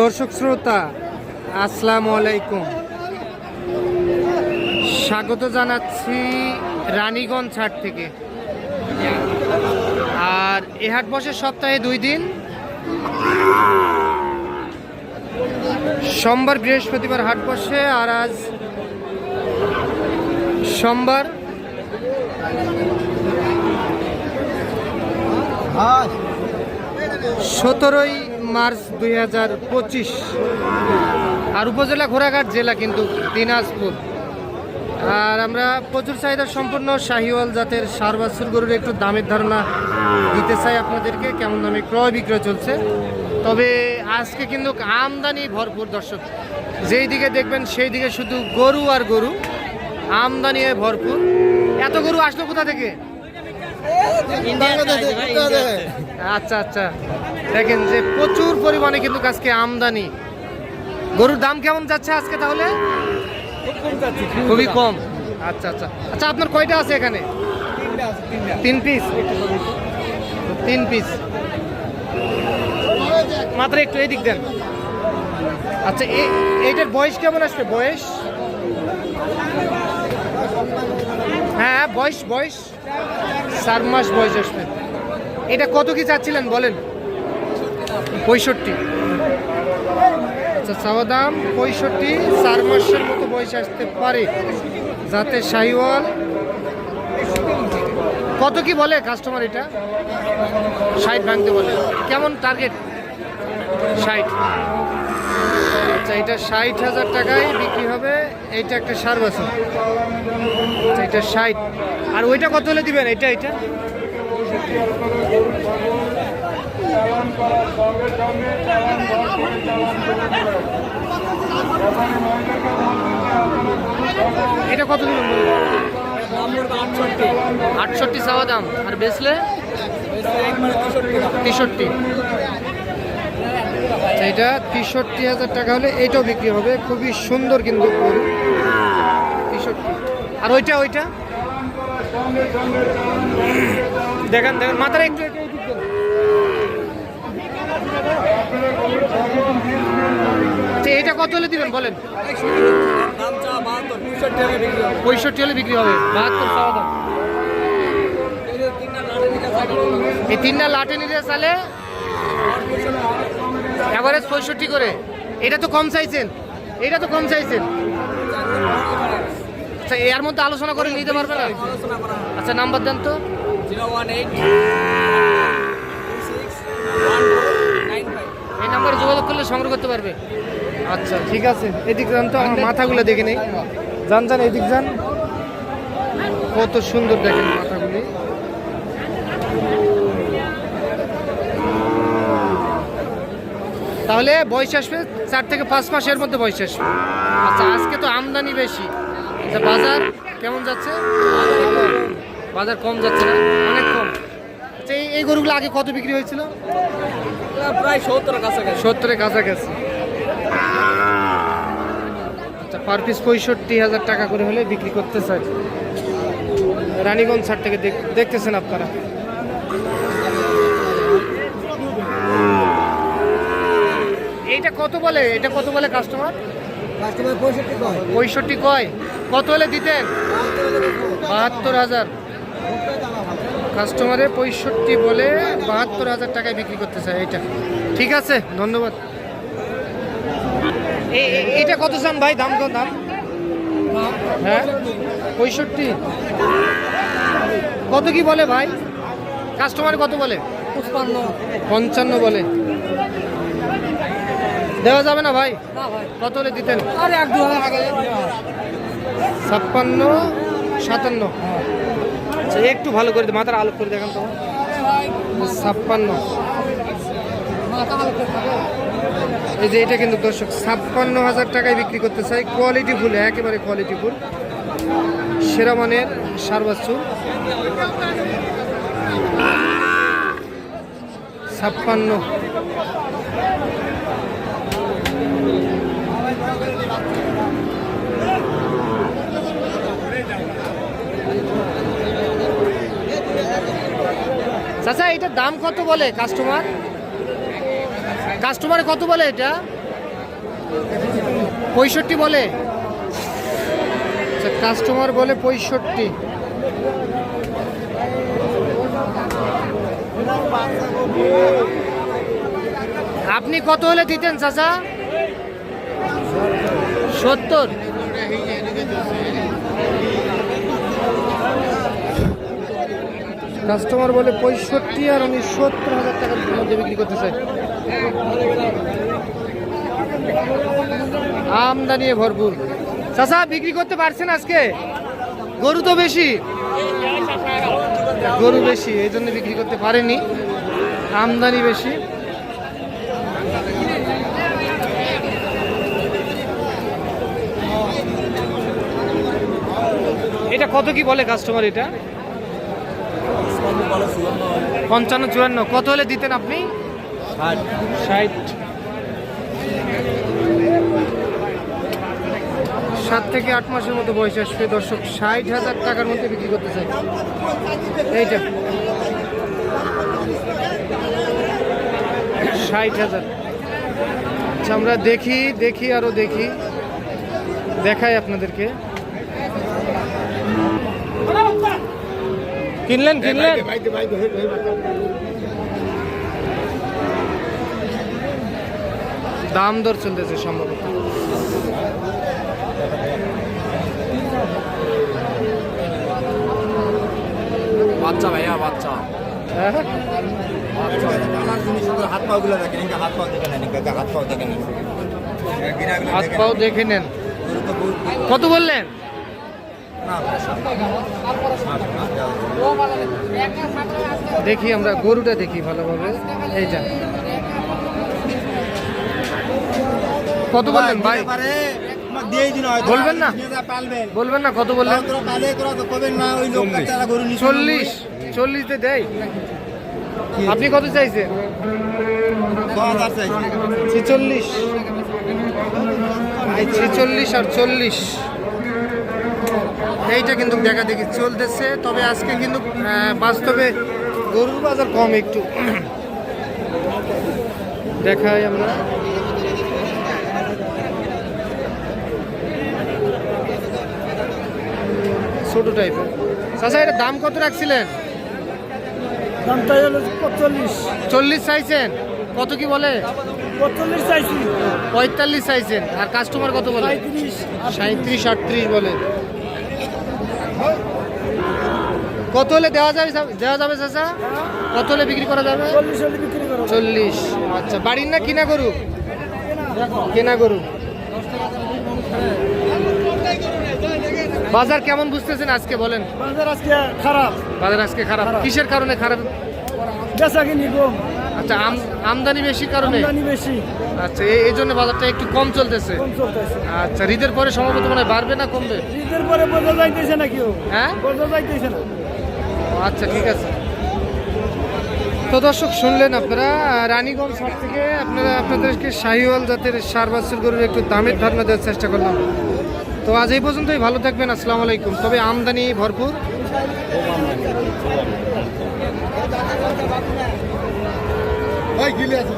দর্শক শ্রোতা, আসসালামু আলাইকুম। স্বাগত জানাচ্ছি রানীগঞ্জ হাট থেকে। আর এ হাট বসে সপ্তাহে দুই দিন। সোমবার বৃহস্পতিবার হাট বসে, আর আজ সোমবার সতেরোই মার্চ দুই হাজার পঁচিশ। আর উপজেলা ঘোড়াঘাট জেলা কিন্তু দিনাজপুর। আর আমরা প্রচুর চাহিদা সম্পূর্ণ শাহিওয়াল জাতের সার বাছুর গরুর একটু দামের ধারণা দিতে চাই আপনাদেরকে, কেমন দামে ক্রয় বিক্রয় চলছে। তবে আজকে কিন্তু আমদানি ভরপুর, দর্শক। যেই দিকে দেখবেন সেই দিকে শুধু গরু আর গরু, আমদানি ভরপুর। এত গরু আসলো কোথা থেকে? আচ্ছা আচ্ছা। দেখেন যে প্রচুর পরিমাণে কিন্তু আজকে আমদানি। গরুর দাম কেমন যাচ্ছে আজকে তাহলে? খুবই কম। আচ্ছা আচ্ছা। আচ্ছা আপনার কয়টা আছে এখানে? তিন পিস? তিন পিস। মাত্র একটু এই দিক দেন। আচ্ছা এইটার বয়স কেমন আসবে? বয়স? হ্যাঁ বয়স বয়স। চার মাস বয়স আসবে। এটা কত কি চাচ্ছিলেন বলেন? পঁয়ষট্টি। আচ্ছা চাওয়া দাম পঁয়ষট্টি, চার মাসের মতো বয়স আসতে পারে। যাতে শাহিওয়াল কত কি বলে কাস্টমার এটা? ষাট ভাঙতে বলে। কেমন টার্গেট ষাট। আচ্ছা এটা ষাট হাজার টাকায় বিক্রি হবে। এইটা একটা সার বছর আচ্ছা এটা ষাট। আর ওইটা কত হলে দিবেন? এটা এটা? এটা কত দিবেন? আটষট্টি চাওয়া দাম। আর বেচলে? তেষট্টি। এটা তেষট্টি হাজার টাকা হলে এটাও বিক্রি হবে। খুবই সুন্দর কিন্তু আর ওইটা ওইটা? দেখেন দেখেন মাথার একটু। আচ্ছা এটা কত হলে দিবেন, বলেন? পঁয়ষট্টি হলে বিক্রি হবে। এই তিনটা লাটে নিতে চালে এভারেজ পঁয়ষট্টি করে। এটা তো কম চাইছেন। এটা তো কম চাইছেন। আচ্ছা এর মধ্যে আলোচনা করে নিতে পারবে না? আচ্ছা নাম্বার দেন তো। এই নাম্বারে যোগাযোগ করলে সংগ্রহ করতে পারবে। আচ্ছা ঠিক আছে। এদিক যান তো, আমার মাথাগুলো দেখে নেই। যান যান, এদিক যান। কত সুন্দর দেখেন মাথাগুলি। তাহলে বয়স আসবে চার থেকে পাঁচ মাসের মধ্যে বয়স আসবে। আচ্ছা আজকে তো আমদানি বেশি। আচ্ছা বাজার কেমন যাচ্ছে? বাজার কম যাচ্ছে না? অনেক কম। আচ্ছা এই- এই গরুগুলো আগে কত বিক্রি হয়েছিল? প্রায় সত্তর কাছাকাছি। সত্তরের কাছাকাছি। আচ্ছা পার পিস পঁয়ষট্টি হাজার টাকা করে হলে বিক্রি করতে চাই। রানীগঞ্জ ছাড় থেকে দেখ- দেখতেছেন আপনারা। এইটা কত বলে? এটা কত বলে কাস্টমার কাস্টমার পঁয়ষট্টি কয়? পঁয়ষট্টি কয়। কত হলে দিতেন? বাহাত্তর হাজার। কাস্টমারে পঁয়ষট্টি বলে বাহাত্তর হাজার টাকায় বিক্রি করতে চায় এটা। ঠিক আছে ধন্যবাদ। এটা কত চান ভাই? দাম কত দাম। হ্যাঁ? পঁয়ষট্টি। কত কি বলে ভাই? কাস্টমার কত বলে? পঞ্চান্ন বলে। দেওয়া যাবে না ভাই? কত হলে দিতেন? ছাপ্পান্ন সাতান্ন। আচ্ছা একটু ভালো করে মাথার আলো করে দেখান তো। ছাপ্পান্ন। এই যে এটা কিন্তু দর্শক ছাপ্পান্ন হাজার টাকায় বিক্রি করতে চাই। কোয়ালিটি ফুল একেবারে কোয়ালিটি ফুল। সেরা মানের সার বাচ্চু ছাপ্পান্ন। চাচা এটার দাম কত বলে কাস্টমার কাস্টমারে কত বলে এটা? পঁয়ষট্টি বলে। আচ্ছা কাস্টমার বলে পঁয়ষট্টি। আপনি কত হলে দিতেন, চাচা? সত্তর। কাস্টমার বলে পঁয়ষট্টি আর উনি সত্তর হাজার টাকার মধ্যে বিক্রি করতে চাই। আমদানি ভরপুর। চাচা, বিক্রি করতে পারছেন আজকে? গরু তো বেশি। গরু বেশি, এই জন্য বিক্রি করতে পারেনি। আমদানি বেশি। এটা কত কি বলে কাস্টমার এটা? পঞ্চান্ন চুয়ান্ন। কত হলে দিতেন আপনি? ষাট। সাত থেকে আট মাসের মতো বয়স আসবে। দর্শক ষাট হাজার টাকার মধ্যে বিক্রি করতে চাই। এইটা। ষাট হাজার। আচ্ছা আমরা দেখি দেখি আরও দেখি। দেখাই আপনাদেরকে। কিনলেন কিনলেন? দাম দর চলতেছে সম্ভবত। বাচ্চা ভাইয়া বাচ্চা। হ্যাঁ? হাত পা গুলো দেখেন হাত পা দেখে নেন হাত পা দেখে নেন। হাত পাও দেখে নেন। কত বললেন? না দেখি আমরা, গরুটা দেখি ভালোভাবে। এইটা কত বললেন ভাই? বলবেন না? বলবেন না, কত বললেন? চল্লিশ। চল্লিশে। দেয়। আপনি কত চাইছেন? ছেচল্লিশ। ছেচল্লিশ আর চল্লিশ। এইটা কিন্তু দেখা দেখি চলতেছে। তবে আজকে কিন্তু বাস্তবে গরুর বাজার কম একটু। দেখাই আমরা। ছোট টাইপের চাচা এটা দাম কত রাখছিলেন? দামটা হলো পঁয়তাল্লিশ। চল্লিশ চাইছেন? কত কি বলে? পঁয়তাল্লিশ চাইছি। পঁয়তাল্লিশ চাইছেন। আর কাস্টমার কত বলে? সাঁত্রিশ আটত্রিশ বলে। কত হলে দেওয়া যাবে দেওয়া যাবে চাচা? কত হলে বিক্রি করা যাবে? চল্লিশ আচ্ছা বাড়ির না কিনা গরু? কেনা গরু। বাজার কেমন বুঝতেছেন আজকে বলেন? বাজার আজকে খারাপ। বাজার আজকে খারাপ। কিসের কারণে খারাপ? বেচা কিনি কম আচ্ছা আম- আমদানি বেশি কারণে? আমদানি বেশি। আচ্ছা এই- এই জন্য বাজারটা একটু কম চলতেছে। কম চলতেছে। আচ্ছা ঈদের পরে সম্ভবত মনে হয় বাড়বে না কমবে? ঈদের পরে বোঝা যাইতেছে না কেউ। হ্যাঁ? বোঝা যাইতেছে না। আচ্ছা ঠিক আছে। তো দর্শক শুনলেন আপনারা রানীগঞ্জ হাট থেকে আপনারা আপনাদেরকে শাহিওয়াল জাতের সার বাছুর গরুর একটু দামের ধারণা দেওয়ার চেষ্টা করলাম। তো আজ এই পর্যন্তই ভালো থাকবেন আসসালামু আলাইকুম। তবে আমদানি ভরপুর। ভাই গিলে আছে।